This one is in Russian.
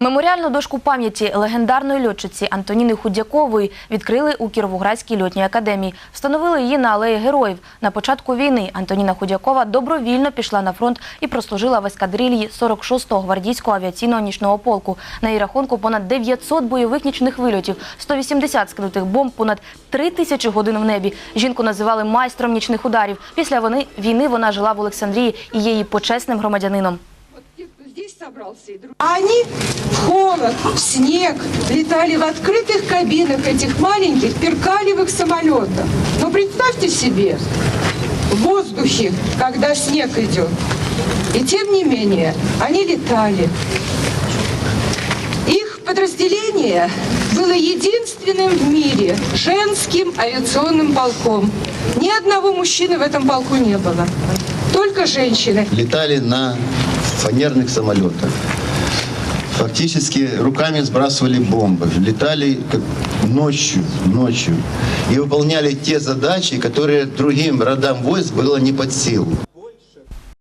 Меморіальну дошку пам'яті легендарної льотчиці Антоніни Худякової відкрили у Кіровоградській льотній академії. Встановили її на алеї героїв. На початку війни Антоніна Худякова добровільно пішла на фронт і прослужила в ескадрильї 46-го гвардійського авіаційного нічного полку. На її рахунку понад 900 бойових нічних вильотів, 180 скинутих бомб, понад 3 тисячі годин в небі. Жінку називали майстром нічних ударів. Після війни вона жила в Олександрії і є її почесним громадянином. Собрался и друг- А они в холод, в снег летали в открытых кабинах этих маленьких перкалевых самолетов. Но представьте себе, в воздухе, когда снег идет. И тем не менее, они летали. Их подразделение было единственным в мире женским авиационным полком. Ни одного мужчины в этом полку не было. Только женщины. летали на фанерных самолетах. Фактически руками сбрасывали бомбы, летали ночью, ночью и выполняли те задачи, которые другим родам войск было не под силу.